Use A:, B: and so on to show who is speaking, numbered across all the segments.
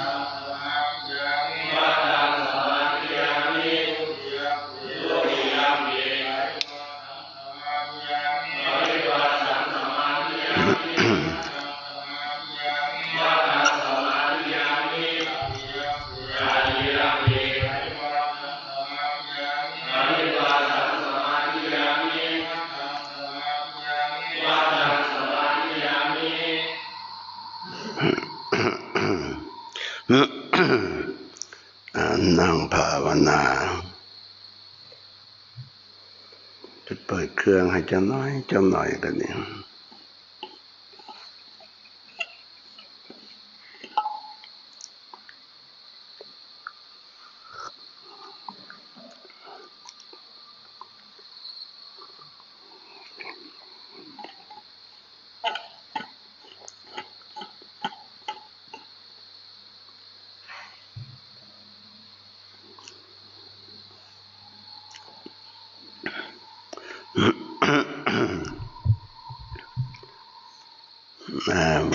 A: นั่ นา จะเปิดเครื่องให้เจ้าน้อยเจ้าหน่อยกันเนี่ย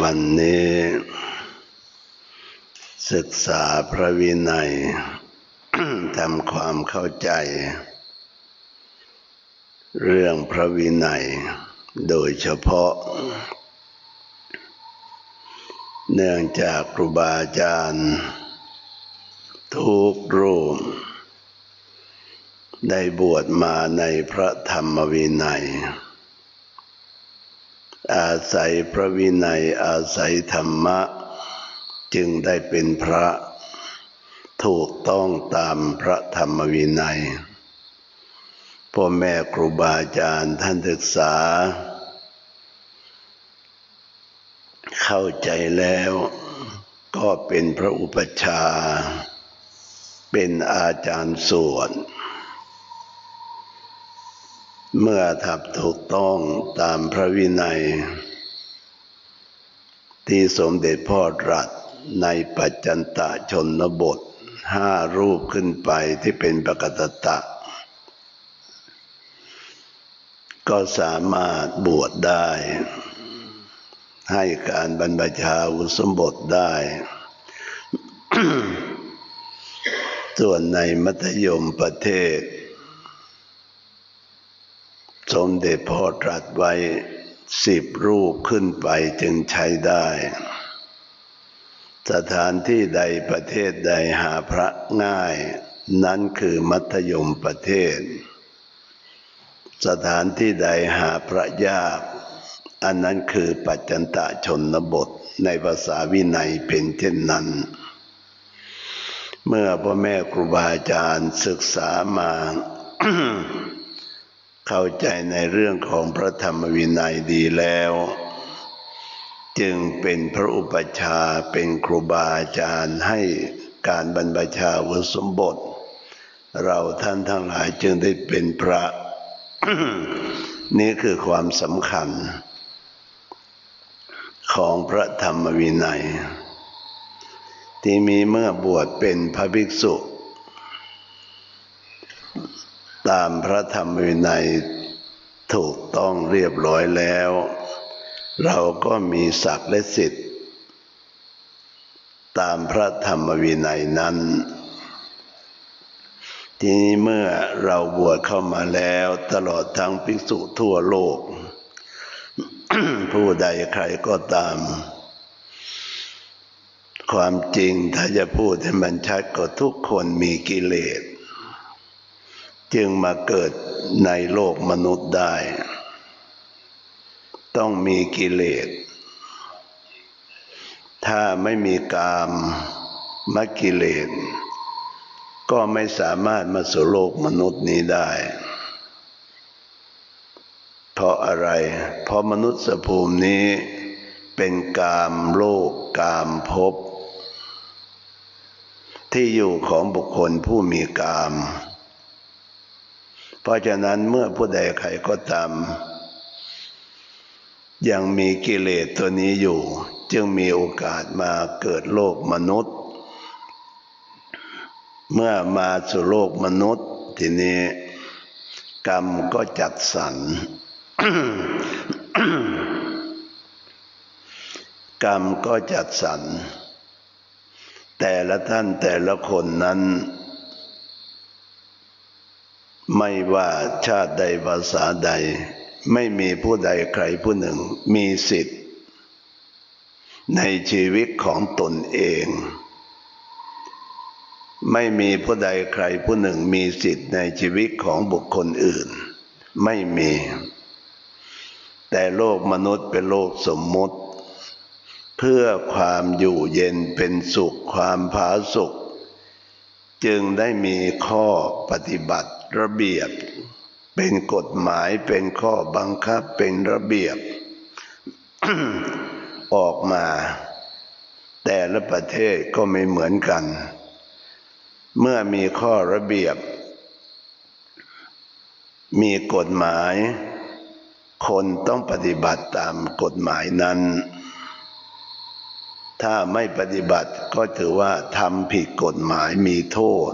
A: วันนี้ศึกษาพระวินัยทำความเข้าใจ เรื่องพระวินัย โดยเฉพาะ เนื่องจากครูบาอาจารย์ ทุกรูป ได้บวชมาในพระธรรมวินัย อาศัยพระวินัยอาศัยธรรมะ จึงได้เป็นพระถูกต้องตามพระธรรมวินัย พ่อแม่ครูบาอาจารย์ท่านศึกษา เข้าใจแล้วก็เป็นพระอุปชา เป็นอาจารย์สวด เมื่อทับถูกต้องตามพระวินัย ที่สมเด็จพ่อตรัสในปัจจันตชนบทห้ารูปขึ้นไปที่เป็นปกตตะ ก็สามารถบวชได้ ให้การบรรพชาอุสมบทได้ ส่วนในมัธยมประเทศ สมเด็จพ่อตรัสไว้สิบรูปขึ้นไปจึงใช้ได้ สถานที่ใดประเทศใดหาพระง่าย นั้นคือมัธยมประเทศ สถานที่ใดหาพระยาก อันนั้นคือปัจจันตชนบทในภาษาวินัยเป็นเช่นนั้น เมื่อพ่อแม่ครูบาอาจารย์ศึกษามา เข้าใจในเรื่องของพระธรรมวินัยดีแล้ว จึงเป็นพระอุปชาเป็นครูบาอาจารย์ให้การบรรพชาวุสมบท เราท่านทั้งหลายจึงได้เป็นพระ นี่คือความสำคัญ ของพระธรรมวินัย ที่มีเมื่อบวชเป็นพระภิกษุ ตามพระธรรมวินัยถูกต้องเรียบร้อยแล้ว เราก็มีศักดิ์และสิทธิ์ ตามพระธรรมวินัยนั้น ทีนี้เมื่อเราบวชเข้ามาแล้วตลอดทั้งภิกษุทั่วโลก ผู้ใดใครก็ตาม ความจริงถ้าจะพูดให้มันชัดก็ทุกคนมีกิเลส จึงมาเกิดในโลกมนุษย์ได้ ต้องมีกิเลส ถ้าไม่มีกามมกิเลส ก็ไม่สามารถมาสู่โลกมนุษย์นี้ได้ เพราะอะไร เพราะมนุษย์ภูมินี้เป็นกามโลกกามภพที่อยู่ของบุคคลผู้มีกาม ราะฉะนั้นเมื่อผู้ใดใครก็ตาม ยังมีกิเลสตัวนี้อยู่ จึงมีโอกาสมาเกิดโลกมนุษย์ เมื่อมาสู่โลกมนุษย์ ทีนี้กรรมก็จัดสรรกรรมก็จัดสรรแต่ละท่านแต่ละคนนั้น ไม่ว่าชาติใดภาษาใด ไม่มีผู้ใดใครผู้หนึ่งมีสิทธิ์ ในชีวิตของตนเอง ไม่มีผู้ใดใครผู้หนึ่งมีสิทธิ์ในชีวิตของบุคคลอื่น ไม่มี แต่โลกมนุษย์เป็นโลกสมมติ เพื่อความอยู่เย็นเป็นสุขความผาสุข จึงได้มีข้อปฏิบัติ ระเบียบ เป็นกฎหมายเป็นข้อบังคับเป็นระเบียบ ออกมา แต่ละประเทศก็ไม่เหมือนกัน เมื่อมีข้อระเบียบ มีกฎหมาย คนต้องปฏิบัติตามกฎหมายนั้น ถ้าไม่ปฏิบัติก็ถือว่าทำผิดกฎหมายมีโทษ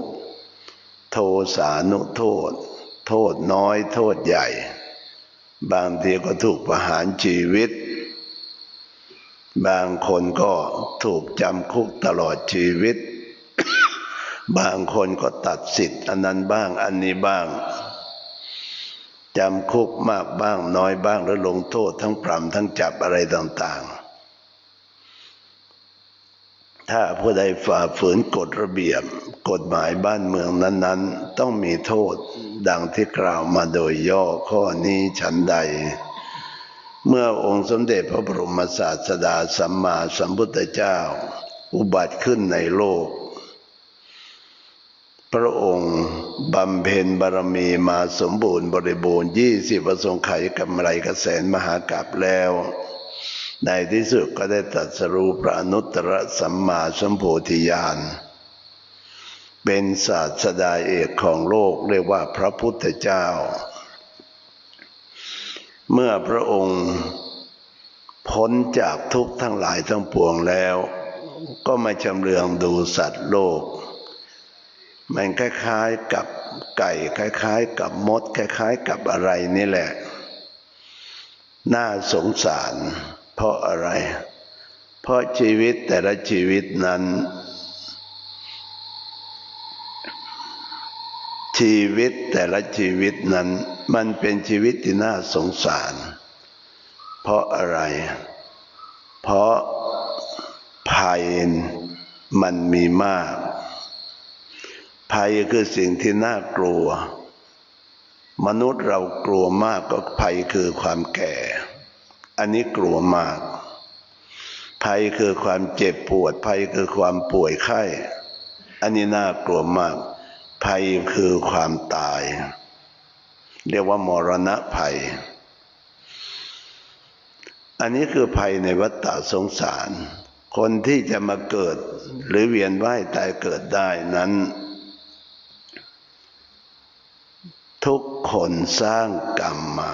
A: โทสานุโทษ โทษน้อยโทษใหญ่ บางทีก็ถูกประหารชีวิต บางคนก็ถูกจำคุกตลอดชีวิต บางคนก็ตัดสิทธิ์อันนั้นบ้างอันนี้บ้างจำคุกมากบ้างน้อยบ้างหรือลงโทษทั้งปรำทั้งจับอะไรต่างๆ ถ้าผู้ใดฝ่าฝืนกฎระเบียบ กฎหมายบ้านเมืองนั้น ๆ ต้องมีโทษดังที่กล่าวมาโดยย่อข้อนี้ฉันใด เมื่อองค์สมเด็จพระบรมศาสดาสัมมาสัมพุทธเจ้า อุบัติขึ้นในโลก พระองค์บำเพ็ญบารมีมาสมบูรณ์บริบูรณ์ยี่สิบประสงค์ไขกำไรกระแสนมหากราบแล้วในที่สุดก็ได้ตรัสรู้พระนุตตรสัมมาสัมโพธิญาณ เป็นศาสดาเอกของโลกเรียกว่าพระพุทธเจ้า เมื่อพระองค์พ้นจากทุกข์ทั้งหลายทั้งปวงแล้ว ก็มาชำเลืองดูสัตว์โลก มันคล้ายๆกับไก่คล้าย ๆ กับมดคล้าย ๆ กับอะไรนี่แหละ น่าสงสาร เพราะอะไร เพราะชีวิตแต่ละชีวิตนั้น ชีวิตแต่ละชีวิตนั้น มันเป็นชีวิตที่น่าสงสาร เพราะอะไร เพราะภัยมันมีมาก ภัยคือสิ่งที่น่ากลัว มนุษย์เรากลัวมากก็ภัยคือความแก่ อันนี้กลัวมาก ภัยคือความเจ็บปวด ภัยคือความป่วยไข้ อันนี้น่ากลัวมาก ภัยคือความตาย เรียกว่ามรณะภัย อันนี้คือภัยในวัฏฏะสงสาร คนที่จะมาเกิดหรือเวียนว่ายตายเกิดได้นั้น ทุกคนสร้างกรรมมา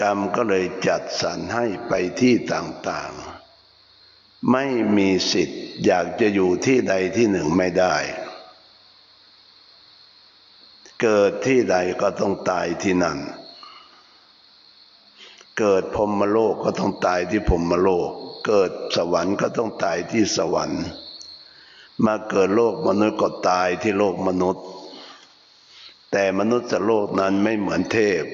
A: กรรมก็เลยจัดสรรให้ไปที่ต่างๆ ไม่มีสิทธิ์อยากจะอยู่ที่ใดที่หนึ่งไม่ได้ เกิดที่ใดก็ต้องตายที่นั่น เกิดพรมโลกก็ต้องตายที่พรมโลก เกิดสวรรค์ก็ต้องตายที่สวรรค์ มาเกิดโลกมนุษย์ก็ตายที่โลกมนุษย์ แต่มนุษย์โลกนั้นไม่เหมือนเทพ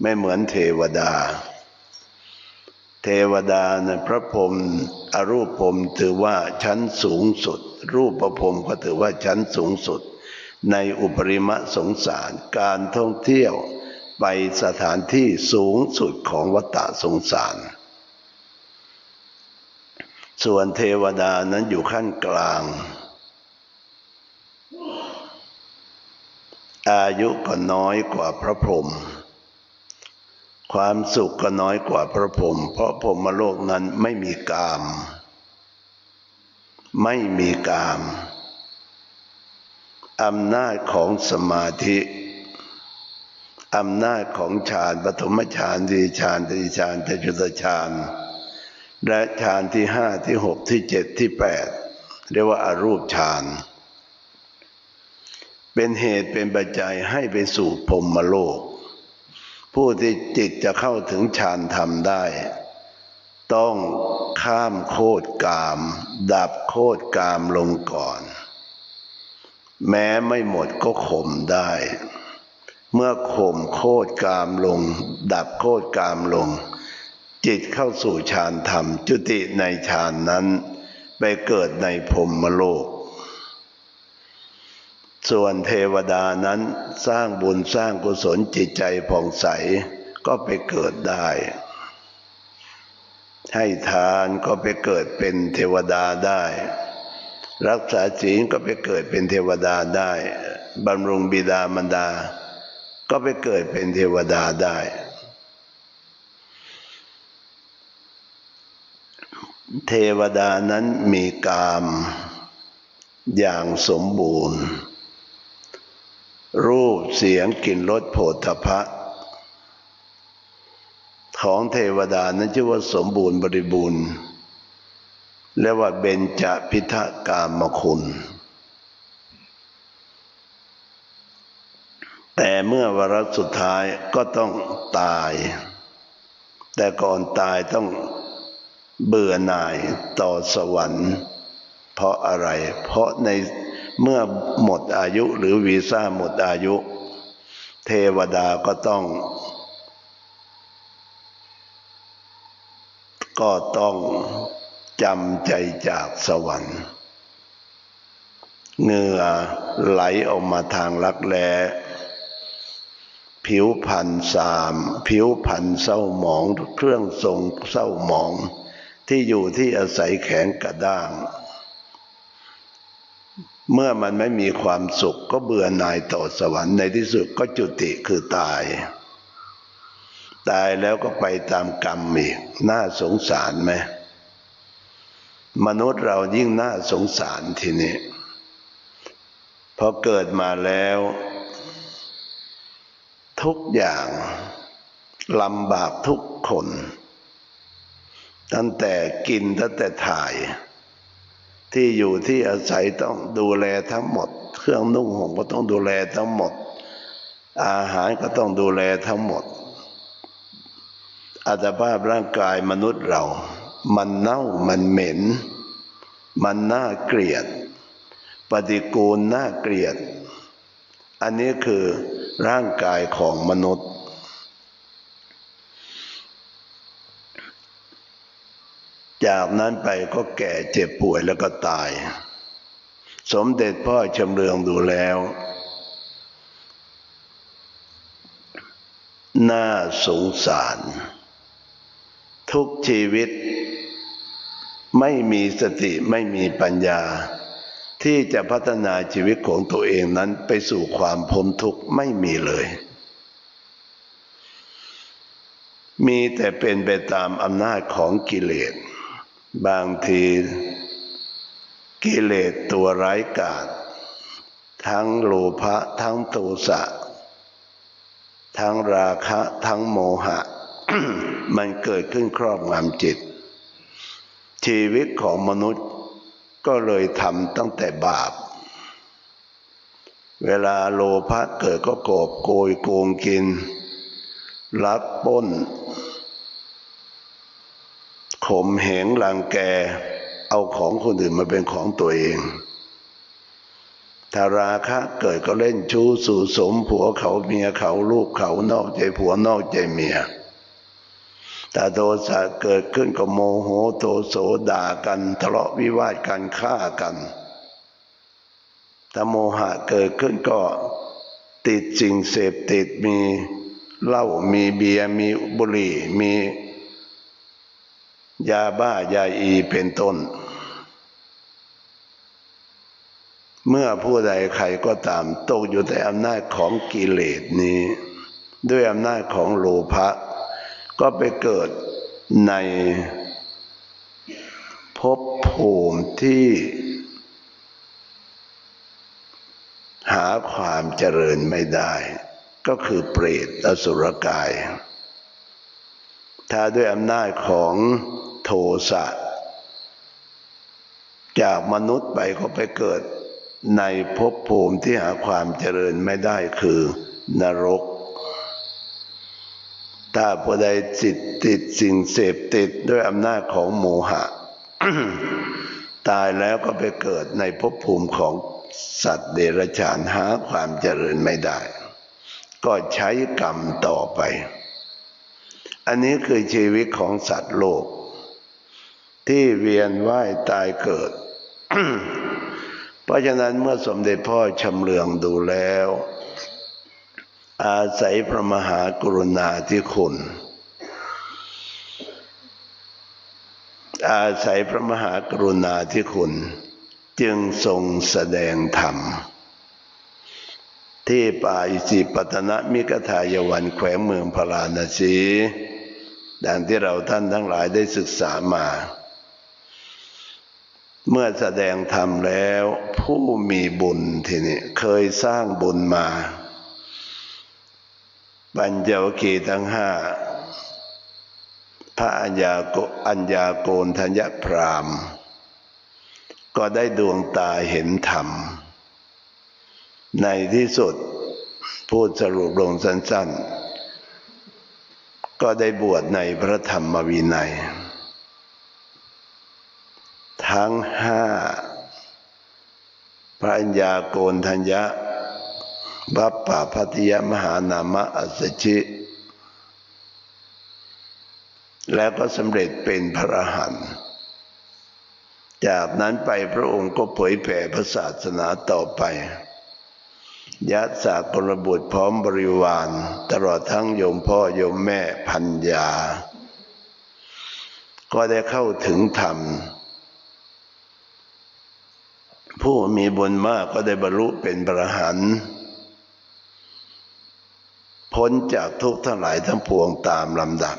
A: ไม่เหมือนเทวดา เทวดานะพระพรหมอรูปพรหมถือว่าชั้นสูงสุด รูปประพรหมก็ถือว่าชั้นสูงสุด ในอุปริมะสงสารการท่องเที่ยวไปสถานที่สูงสุดของวัฏสงสาร ส่วนเทวดานั้นอยู่ขั้นกลาง อายุก็น้อยกว่าพระพรหม ความสุขก็น้อยกว่าพระพรหมเพราะพรหมโลกนั้นไม่มีกาม ไม่มีกามอำนาจของสมาธิอำนาจของฌานปฐมฌานดีฌานตรีฌานจตุตฌานและฌานที่ห้าที่หกที่เจ็ดที่แปดเรียกว่าอารูปฌานเป็นเหตุเป็นปัจจัยให้ไปสู่พรหมโลก ผู้ที่จิตจะเข้าถึงฌานธรรมได้ ต้องข้ามโคตรกาม ดับโคตรกามลงก่อน แม้ไม่หมดก็ข่มได้ เมื่อข่มโคตรกามลง ดับโคตรกามลง จิตเข้าสู่ฌานธรรม จุติในฌานนั้น ไปเกิดในพรมโลก ส่วนเทวดานั้นสร้างบุญสร้างกุศลจิตใจผ่องใสก็ไปเกิดได้ ให้ทานก็ไปเกิดเป็นเทวดาได้ รักษาศีลก็ไปเกิดเป็นเทวดาได้บำรุงบิดามารดา ก็ไปเกิดเป็นเทวดาได้ เทวดานั้นมีกามอย่างสมบูรณ์ รูปเสียงกลิ่นรสโผฏฐพะของเทวดานั้นชื่อว่าสมบูรณ์บริบูรณ์เรียกว่าเบญจพิทกามคุณ แต่เมื่อวาระสุดท้ายก็ต้องตาย แต่ก่อนตายต้องเบื่อหน่ายต่อสวรรค์ เพราะอะไร เพราะใน เมื่อหมดอายุหรือวีซ่าหมดอายุ เทวดาก็ต้อง ก็ต้องจำใจจากสวรรค์เหงื่อไหลออกมาทางรักแร้ผิวพันสาม ผิวพันเศร้าหมองเครื่องทรงเศร้าหมอง ที่อยู่ที่อาศัยแข็งกระด้าง เมื่อมันไม่มีความสุขก็เบื่อหน่ายต่อสวรรค์ในที่สุดก็จุติคือตาย ตายแล้วก็ไปตามกรรมอีกน่าสงสารไหมมนุษย์เรายิ่งน่าสงสารทีนี้พอเกิดมาแล้ว ทุกอย่างลำบากทุกคน ตั้งแต่กินตั้งแต่ถ่าย ที่อยู่ที่อาศัยต้องดูแลทั้งหมด เครื่องนุ่งห่มก็ต้องดูแลทั้งหมด อาหารก็ต้องดูแลทั้งหมด อัตภาพร่างกายมนุษย์เรา มันเน่ามันเหม็น มันน่าเกลียด ปฏิกูลน่าเกลียด อันนี้คือร่างกายของมนุษย์ จากนั้นไปก็แก่เจ็บป่วยแล้วก็ตาย สมเด็จพ่อชำเลืองดูแล้ว น่าสงสาร ทุกชีวิต ไม่มีสติไม่มีปัญญา ที่จะพัฒนาชีวิตของตัวเองนั้นไปสู่ความพ้นทุกข์ไม่มีเลยมีแต่เป็นไปตามอำนาจของกิเลส บางทีกิเลสตัวร้ายกาจทั้งโลภะทั้งโทสะ ทั้งราคะ ทั้งโมหะ มันเกิดขึ้นครอบงำจิต ชีวิตของมนุษย์ก็เลยทำตั้งแต่บาป เวลาโลภะเกิดก็โกบโกยโกงกินลักป้น ข่มเหงรังแก เอาของคนอื่นมาเป็นของตัวเอง ถ้าราคะเกิดก็เล่นชู้สู่สมผัวเขาเมียเขาลูกเขานอกใจผัวนอกใจเมียแต่โทสะเกิดขึ้นก็โมโหโทโสด่ากันทะเลาะวิวาทกันฆ่ากันถ้าโมหะเกิดขึ้นก็ติดสิ่งเสพติดมีเหล้ามีเบียร์มีบุหรี่มี ยาบ้ายาอีเป็นต้น เมื่อผู้ใดใครก็ตามตกอยู่ในอำนาจของกิเลสนี้ ด้วยอำนาจของโลภะก็ไปเกิดในภพภูมิที่ หาความเจริญไม่ได้ ก็คือเปรตอสุรกาย ถ้าด้วยอำนาจของ ทสะ จากมนุษย์ไปก็ไปเกิดในภพภูมิที่หาความเจริญไม่ได้คือนรก ถ้าผู้ใดจิตติดสิ่งเสพติดด้วยอำนาจของโมหะ ตายแล้วก็ไปเกิดในภพภูมิของสัตว์เดรัจฉานหาความเจริญไม่ได้ ก็ใช้กรรมต่อไป อันนี้คือชีวิตของสัตว์โลก ที่เวียนว่ายตายเกิด เพราะฉะนั้นเมื่อสมเด็จพ่อชำเลืองดูแล้ว อาศัยพระมหากรุณาธิคุณ อาศัยพระมหากรุณาธิคุณ จึงทรงแสดงธรรมที่ป่าอิสิปตนะมิกทายวันแขวงเมืองพราณสีดังที่เราท่านทั้งหลายได้ศึกษามา เมื่อแสดงธรรมแล้ว ผู้มีบุญทีนี้เคยสร้างบุญมาปัญจวคีทั้งห้าพระอัญญาโกอัญญาโกนทัญญพรามก็ได้ดวงตาเห็นธรรม ในที่สุดพูดสรุปลงสั้นๆ ก็ได้บวชในพระธรรมวินัย ทั้งห้าพระัญญาโกนทัญญะบัพปะพัติยมหานามะอัสชิ แล้วก็สำเร็จเป็นพระหันจากนั้นไปพระองค์ก็เผยแผ่พระศาสนาต่อไปยัดสากลบุตรพร้อมบริวาร ตลอดทั้งโยมพ่อโยมแม่พันยา ก็ได้เข้าถึงธรรม ผู้มีบุญมากก็ได้บรรลุเป็นพระหันพ้นจากทุกข์ทั้งหลายทั้งปวงตามลำดับ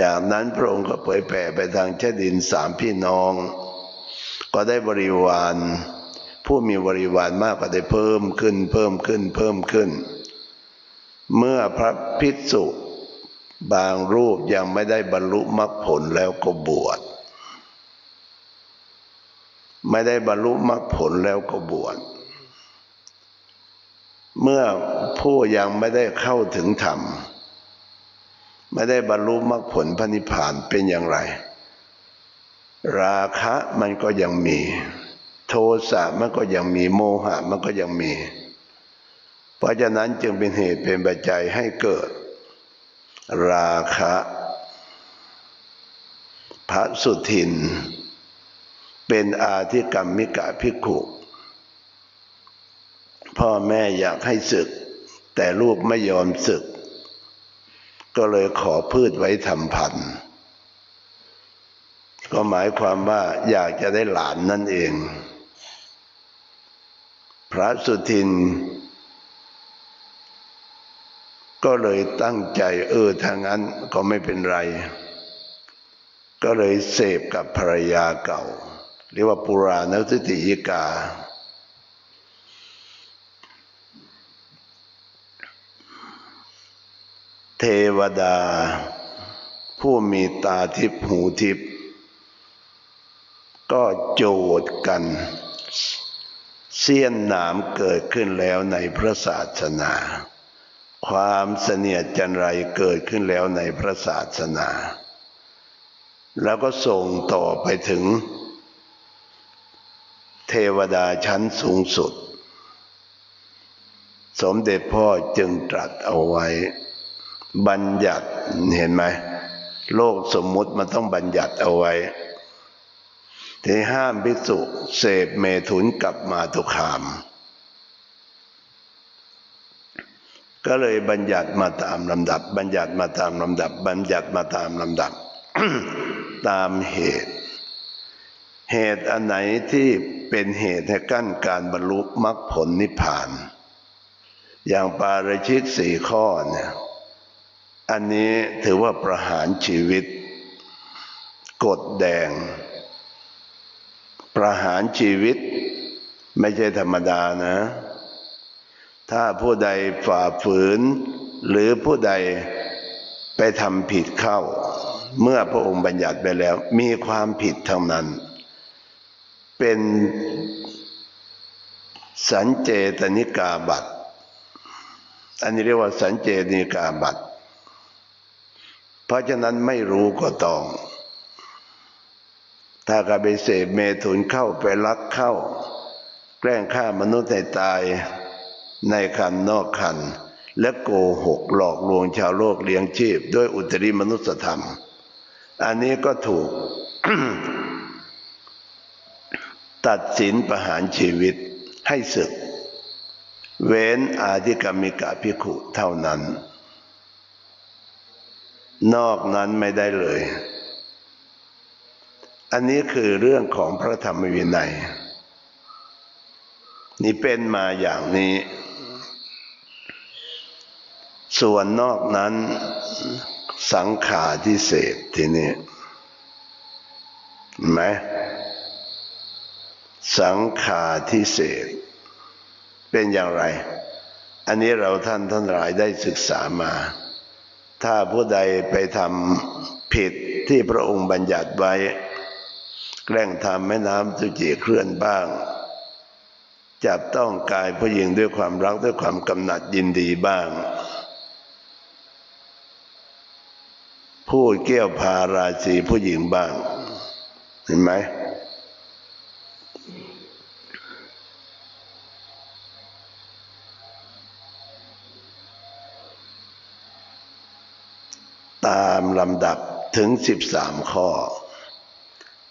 A: จากนั้นพระองค์ก็เผยแผ่ไปทางเชดินสามพี่น้อง ก็ได้บริวาร ผู้มีบริวารมากก็ได้เพิ่มขึ้น เพิ่มขึ้น เพิ่มขึ้น เมื่อพระภิกษุบางรูปยังไม่ได้บรรลุมรรคผลแล้วก็บวช ไม่ได้บรรลุมรรคผลแล้วก็บวชเมื่อผู้ยังไม่ได้เข้าถึงธรรม ไม่ได้บรรลุมรรคผลพระนิพพานเป็นอย่างไร ราคะมันก็ยังมี โทสะมันก็ยังมีโมหะมันก็ยังมี เพราะฉะนั้นจึงเป็นเหตุเป็นปัจจัยให้เกิด ราคะ พระสุทิน เป็นอาธิกรรมมิกะพิกขุ พ่อแม่อยากให้ศึก แต่ลูกไม่ยอมศึก ก็เลยขอพืชไว้ทำพันธุ์ก็หมายความว่าอยากจะได้หลานนั่นเอง พระสุทิน ก็เลยตั้งใจเออทางนั้นก็ไม่เป็นไร ก็เลยเสพกับภรรยาเก่า เรียกว่าปุราณสติยิกา เทวดา ผู้มีตาทิพหูทิพก็โจดกัน เสี้ยนหนามเกิดขึ้นแล้วในพระศาสนา ความเสนียดจันไรเกิดขึ้นแล้วในพระศาสนา แล้วก็ส่งต่อไปถึง เทวดาชั้นสูงสุด สมเด็จพ่อจึงตรัสเอาไว้ บัญญัติเห็นไหมโลกสมมุติมันต้องบัญญัติเอาไว้ ที่ห้ามภิกษุเสพเมถุนกลับมาตุคาม ก็เลยบัญญัติมาตามลำดับ บัญญัติมาตามลำดับ บัญญัติมาตามลำดับ ตามเหตุ เหตุอันไหนที่เป็นเหตุให้กั้นการบรรลุมรรคผลนิพพาน อย่างปาราชิกสี่ข้อเนี่ยอันนี้ถือว่าประหารชีวิต กดแดง ประหารชีวิตไม่ใช่ธรรมดานะ ถ้าผู้ใดฝ่าฝืน หรือผู้ใดไปทำผิดเข้า เมื่อพระองค์บัญญัติไปแล้ว มีความผิดทั้งนั้น เป็นสัญเจตนิกาบัตอันนี้เรียกว่าสัญเจตนิกาบัตเพราะฉะนั้นไม่รู้ก็ต้อง ถ้ากไปเสพเมถุนเข้าไปรักเข้า แกล้งฆ่ามนุษย์ให้ตายในคันนอกคัน และโกหกหลอกลวงชาวโลกเลี้ยงชีพ ด้วยอุตริมนุษยธรรม อันนี้ก็ถูก ตัดสินประหารชีวิตให้ศึก เว้นอาธิกรรมิกาภิขุเท่านั้น นอกนั้นไม่ได้เลย อันนี้คือเรื่องของพระธรรมวินัย นี่เป็นมาอย่างนี้ ส่วนนอกนั้นสังขาทิเศษทีนี้ไหม สังขาทิเศษเป็นอย่างไร อันนี้เราท่านท่านหลายได้ศึกษามา ถ้าผู้ใดไปทำผิดที่พระองค์บัญญัติไว้ แกล้งทำแม่น้ำสุจิเคลื่อนบ้าง จับต้องกายผู้หญิงด้วยความรักด้วยความกำหนัดยินดีบ้าง พูดเกี่ยวพาราศีผู้หญิงบ้าง เห็นไหม ตามลำดับถึงสิบสามข้อ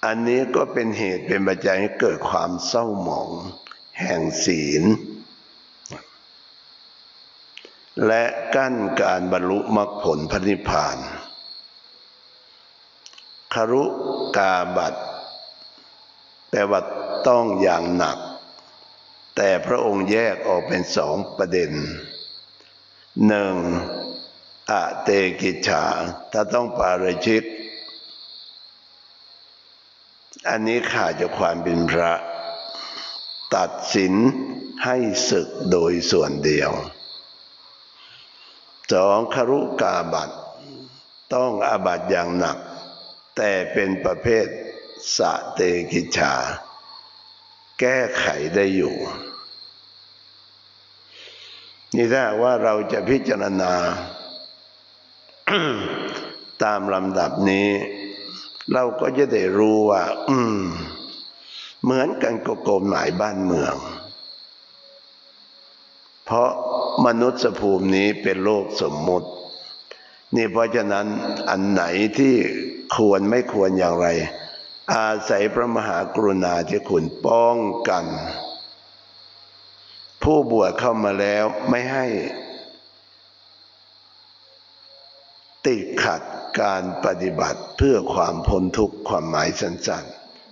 A: อันนี้ก็เป็นเหตุเป็นปัจจัยให้เกิดความเศร้าหมอง แห่งศีล และกั้นการบรรลุมรรคผลพระนิพพานคารุกาบัตแปลว่าต้องอย่างหนัก แต่พระองค์แยกออกเป็นสองประเด็นหนึ่ง อเตกิจฉาถ้าต้องปาราชิก อันนี้ขาดจากความเป็นพระ ตัดสินให้ศึกโดยส่วนเดียวสองคารุกาบัตต้องอาบัตอย่างหนัก แต่เป็นประเภทสะเตกิจฉา แก้ไขได้อยู่ นี่ถ้าว่าเราจะพิจารณา ตามลำดับนี้ เราก็จะได้รู้ว่า อืม เหมือนกันกับกฎหมายบ้านเมือง เพราะมนุษย์ภูมินี้เป็นโลกสมมุติ นี่เพราะฉะนั้นอันไหนที่ควรไม่ควรอย่างไร อาศัยพระมหากรุณาที่คุณป้องกัน ผู้บวชเข้ามาแล้วไม่ให้ ติดขัดการปฏิบัติเพื่อความพ้นทุกข์ความหมายสั้น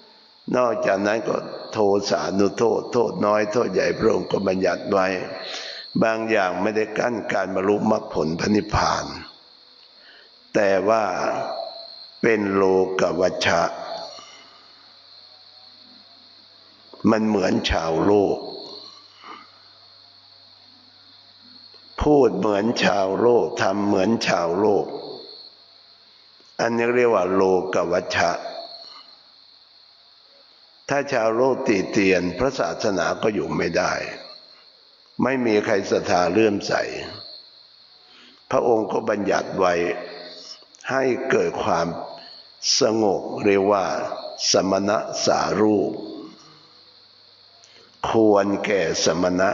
A: ๆ นอกจากนั้นก็โทสานุโทษ โทษน้อยโทษใหญ่พระองค์ก็บัญญัติไว้ บางอย่างไม่ได้กั้นการบรรลุมรรคผลพระนิพพาน แต่ว่าเป็นโลกวัชชะ มันเหมือนชาวโลก พูดเหมือนชาวโลกทำเหมือนชาวโลก อันนี้เรียกว่าโลกวัชชะ ถ้าชาวโลกตีเตียน พระศาสนาก็อยู่ไม่ได้ ไม่มีใครศรัทธาเลื่อมใส พระองค์ก็บัญญัติไว้ให้เกิดความสงบเรียกว่า สมณะสารูป ควรแก่สมณะ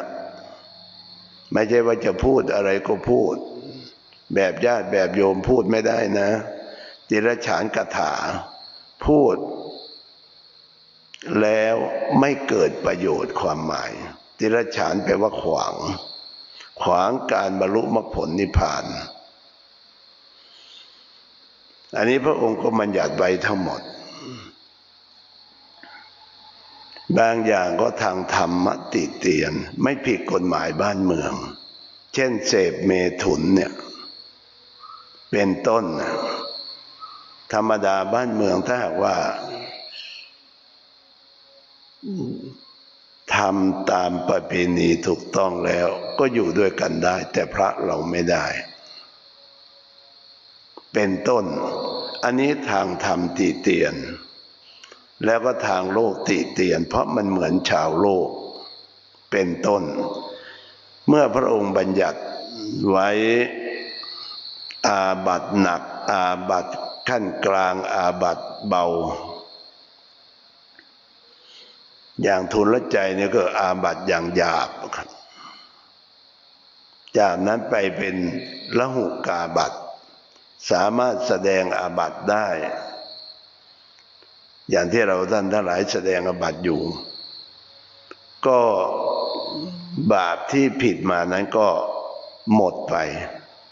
A: ไม่ใช่ว่าจะพูดอะไรก็พูด แบบญาติแบบโยมพูดไม่ได้นะ จิรฉานกถา พูด แล้วไม่เกิดประโยชน์ความหมายจิรฉานแปลว่าขวาง ขวางการบรรลุมรรคผลนิพพาน อันนี้พระองค์ก็บัญญัติไว้ทั้งหมด บางอย่างก็ทางธรรมติเตียน ไม่ผิดกฎหมายบ้านเมือง เช่นเสพเมถุนเนี่ย เป็นต้นนะ ธรรมดาบ้านเมืองถ้าหากว่าทำตามประเพณีถูกต้องแล้ว ก็อยู่ด้วยกันได้ แต่พระเราไม่ได้ เป็นต้น อันนี้ทางธรรมติเตียน แล้วก็ทางโลกติเตียน เพราะมันเหมือนชาวโลก เป็นต้น เมื่อพระองค์บัญญัติไว้อาบัตหนัก อาบัต ขั้นกลางอาบัตเบา อย่างทุนละใจเนี่ยก็อาบัตอย่างหยาบครับจากนั้นไปเป็นละหุกาบัตสามารถแสดงอาบัตได้ อย่างที่เราท่านทั้งหลายแสดงอาบัตอยู่ ก็บาปที่ผิดมานั้นก็หมดไป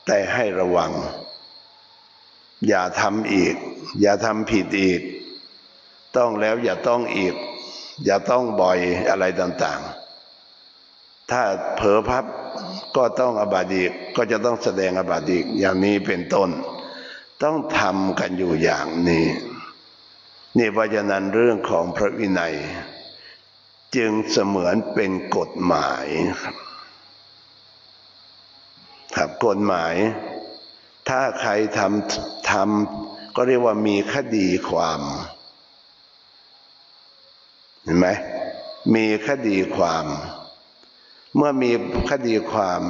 A: แต่ให้ระวัง อย่าทำอีก อย่าทำผิดอีก ต้องแล้วอย่าต้องอีก อย่าต้องบ่อยอะไรต่างๆ ถ้าเผลอพับก็ต้องอาบัติอีก ก็จะต้องแสดงอาบัติอีก อย่างนี้เป็นต้น ต้องทำกันอยู่อย่างนี้นี่เพราะฉะนั้นเรื่องของพระวินัย จึงเสมือนเป็นกฎหมายครับกฎหมาย ถ้าใครทำทำก็เรียกว่ามีคดีความ เห็นไหมมีคดีความ เมื่อมีคดีความ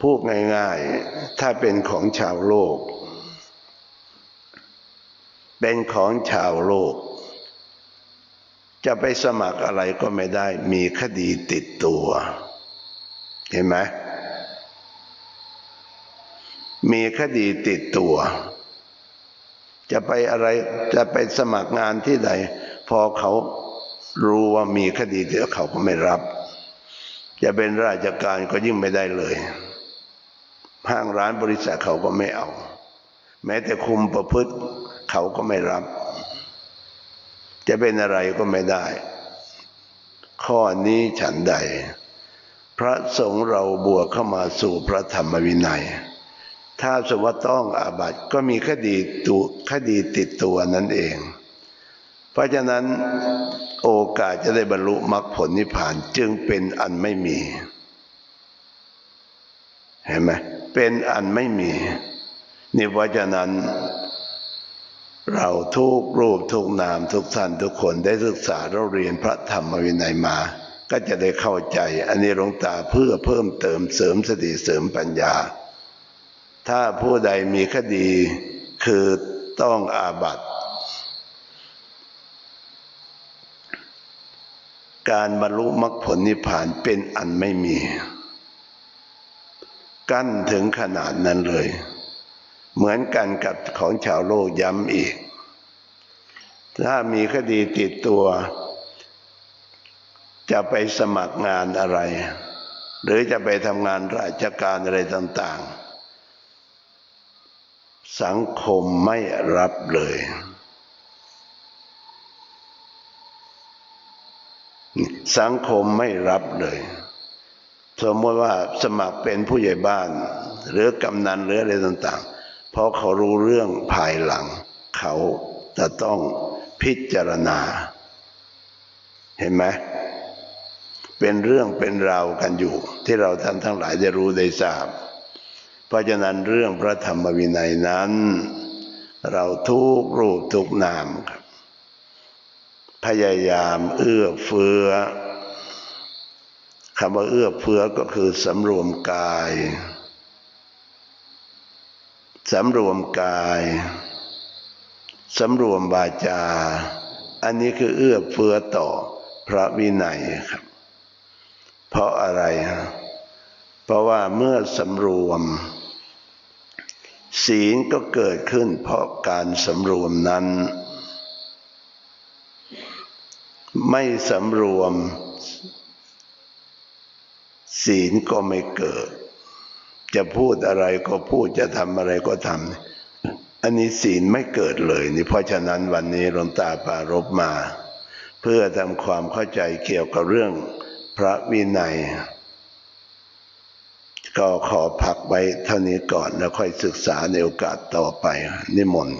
A: พูดง่ายๆ ถ้าเป็นของชาวโลก เป็นของชาวโลก จะไปสมัครอะไรก็ไม่ได้ มีคดีติดตัว เห็นไหม มีคดีติดตัว จะไปอะไรจะไปสมัครงานที่ใด พอเขารู้ว่ามีคดีเดี๋ยวเขาก็ไม่รับ จะเป็นราชการก็ยิ่งไม่ได้เลยห้างร้านบริษัทเขาก็ไม่เอา แม้แต่คุมประพฤติเขาก็ไม่รับ จะเป็นอะไรก็ไม่ได้ ข้อนี้ฉันใด พระสงฆ์เราบวกเข้ามาสู่พระธรรมวินัย ถ้าสมมติว่าต้องอาบัติก็มีคดีตุคดีติดตัวนั่นเอง เพราะฉะนั้นโอกาสจะได้บรรลุมรรคผลนิพพานจึงเป็นอันไม่มี เห็นไหมเป็นอันไม่มีนี่เพราะฉะนั้น เราทุกรูปทุกนามทุกท่านทุกคนได้ศึกษาเราเรียนพระธรรมวินัยมา ก็จะได้เข้าใจ อันนี้หลวงตาเพื่อเพิ่มเติมเสริมสติเสริมปัญญา ถ้าผู้ใดมีคดีคือต้องอาบัติการบรรลุมรรคผลนิพพานเป็นอันไม่มี กั้นถึงขนาดนั้นเลย เหมือนกันกับของชาวโลกย้ำอีก ถ้ามีคดีติดตัว จะไปสมัครงานอะไร หรือจะไปทำงานราชการอะไรต่าง ๆ สังคมไม่รับเลย สังคมไม่รับเลย สมมติว่าสมัครเป็นผู้ใหญ่บ้าน หรือกำนันหรืออะไรต่างๆ เพราะเขารู้เรื่องภายหลัง เขาจะต้องพิจารณา เห็นไหมเป็นเรื่องเป็นราวกันอยู่ ที่เราท่านทั้งหลายได้รู้ได้ทราบ เพราะฉะนั้นเรื่องพระธรรมวินัยนั้น เราทุกรูปทุกนามครับ พยายามเอื้อเฟื้อคำว่าเอื้อเฟื้อก็คือสำรวมกายสำรวมกายสำรวมบาจา อันนี้คือเอื้อเฟื้อต่อพระวินัยครับ เพราะอะไรฮะเพราะว่าเมื่อสำรวม ศีลก็เกิดขึ้นเพราะการสำรวมนั้น ไม่สำรวม ศีลก็ไม่เกิด จะพูดอะไรก็พูดจะทำอะไรก็ทำอันนี้ศีลไม่เกิดเลยนี่เพราะฉะนั้นวันนี้หลวงตาปรารบมา เพื่อทำความเข้าใจเกี่ยวกับเรื่องพระวินัย ก็ขอพักไว้เท่านี้ก่อนแล้วค่อยศึกษาในโอกาสต่อไปนิมนต์